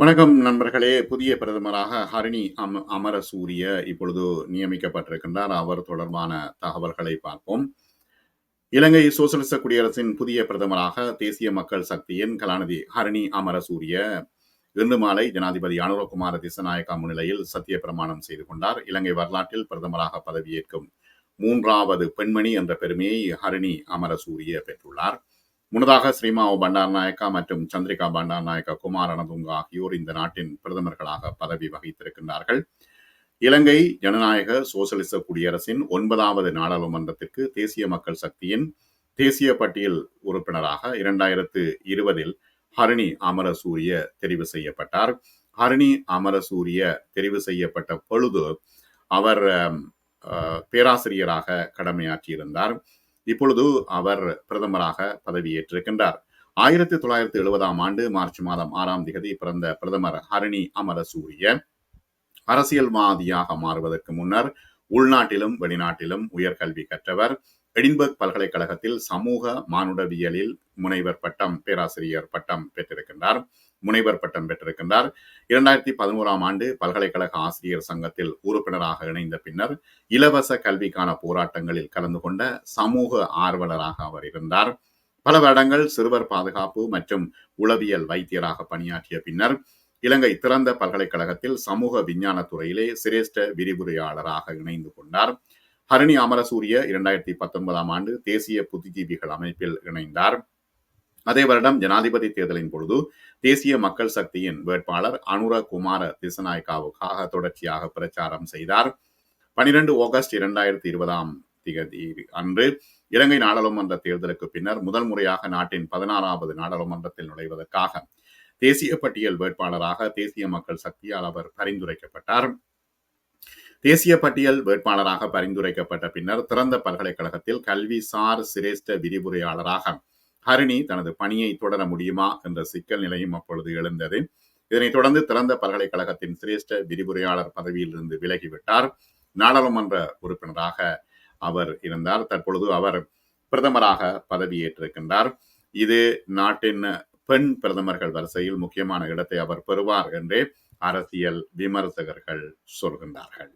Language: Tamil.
வணக்கம் நண்பர்களே. புதிய பிரதமராக ஹரிணி அம அமரசூரிய இப்பொழுது நியமிக்கப்பட்டிருக்கின்றார். அவர் தொடர்பான தகவல்களை பார்ப்போம். இலங்கை சோசலிச குடியரசின் புதிய பிரதமராக தேசிய மக்கள் சக்தியின் கலாநிதி ஹரிணி அமரசூரிய இன்று மாலை ஜனாதிபதி அனுரகுமார திசநாயக்கா முன்னிலையில் சத்திய பிரமாணம் செய்து கொண்டார். இலங்கை வரலாற்றில் பிரதமராக பதவியேற்கும் மூன்றாவது பெண்மணி என்ற பெருமையை ஹரிணி அமரசூரிய பெற்றுள்ளார். முன்னதாக ஸ்ரீமாவ் பண்டார் நாயக்கா மற்றும் சந்திரிகா பண்டார் நாயக்கா குமார் அனதுங்கா ஆகியோர் இந்த நாட்டின் பிரதமர்களாக பதவி வகித்திருக்கின்றார்கள். இலங்கை ஜனநாயக சோசலிச குடியரசின் ஒன்பதாவது நாடாளுமன்றத்திற்கு தேசிய மக்கள் சக்தியின் தேசிய பட்டியல் உறுப்பினராக இரண்டாயிரத்து இருபதில் ஹரிணி அமரசூரிய தெரிவு செய்யப்பட்டார். ஹரிணி அமரசூரிய தெரிவு செய்யப்பட்ட பொழுது அவர் பேராசிரியராக கடமையாற்றியிருந்தார். இப்பொழுது அவர் பிரதமராக பதவியேற்றிருக்கின்றார். ஆயிரத்தி தொள்ளாயிரத்தி எழுபதாம் ஆண்டு மார்ச் மாதம் ஆறாம் திகதி பிறந்த பிரதமர் ஹரணி அமரசூரிய அரசியல்வாதியாக மாறுவதற்கு முன்னர் உள்நாட்டிலும் வெளிநாட்டிலும் உயர்கல்வி கற்றவர். எடின்பர்க் பல்கலைக்கழகத்தில் சமூக மானுடவியலில் முனைவர் பட்டம் பேராசிரியர் பட்டம் பெற்றிருக்கின்றார். முனைவர் பட்டம் பெற்றிருக்கின்றார். இரண்டாயிரத்தி பதினோராம் ஆண்டு பல்கலைக்கழக ஆசிரியர் சங்கத்தில் உறுப்பினராக இணைந்த பின்னர் இலவச கல்விக்கான போராட்டங்களில் கலந்து கொண்ட சமூக ஆர்வலராக அவர் இருந்தார். பல வருடங்கள் சிறுவர் பாதுகாப்பு மற்றும் உளவியல் வைத்தியராக பணியாற்றிய பின்னர் இலங்கை திறந்த பல்கலைக்கழகத்தில் சமூக விஞ்ஞான துறையிலே சிரேஷ்ட விரிவுரையாளராக இணைந்து கொண்டார். ஹரிணி அமரசூரிய இரண்டாயிரத்தி பத்தொன்பதாம் ஆண்டு தேசிய புத்திஜீவிகள் அமைப்பில் இணைந்தார். அதே வருடம் ஜனாதிபதி தேர்தலின் பொழுது தேசிய மக்கள் சக்தியின் வேட்பாளர் அனுர குமார திசநாயக்காவுக்காக தொடர்ச்சியாக பிரச்சாரம் செய்தார். பனிரெண்டு ஆகஸ்ட் இரண்டாயிரத்தி இருபதாம் திகதி அன்று இலங்கை நாடாளுமன்ற தேர்தலுக்கு பின்னர் முதல் முறையாக நாட்டின் பதினாறாவது நாடாளுமன்றத்தில் நுழைவதற்காக தேசிய பட்டியல் வேட்பாளராக தேசிய மக்கள் சக்தியால் அவர் பரிந்துரைக்கப்பட்டார். தேசிய பட்டியல் வேட்பாளராக பரிந்துரைக்கப்பட்ட பின்னர் திறந்த பல்கலைக்கழகத்தில் கல்விசார் சிரேஷ்ட விரிவுரையாளராக ஹரிணி தனது பணியை தொடர முடியுமா என்ற சிக்கல் நிலையும் அப்பொழுது எழுந்தது. இதனைத் தொடர்ந்து திறந்த பல்கலைக்கழகத்தின் சிரேஷ்ட விரிவுரையாளர் பதவியில் இருந்து விலகிவிட்டார். நாடாளுமன்ற உறுப்பினராக அவர் இருந்தார். தற்பொழுது அவர் பிரதமராக பதவியேற்றிருக்கின்றார். இது நாட்டின் பெண் பிரதமர்கள் வரிசையில் முக்கியமான இடத்தை அவர் பெறுவார் என்றே அரசியல் விமர்சகர்கள் சொல்கின்றார்கள்.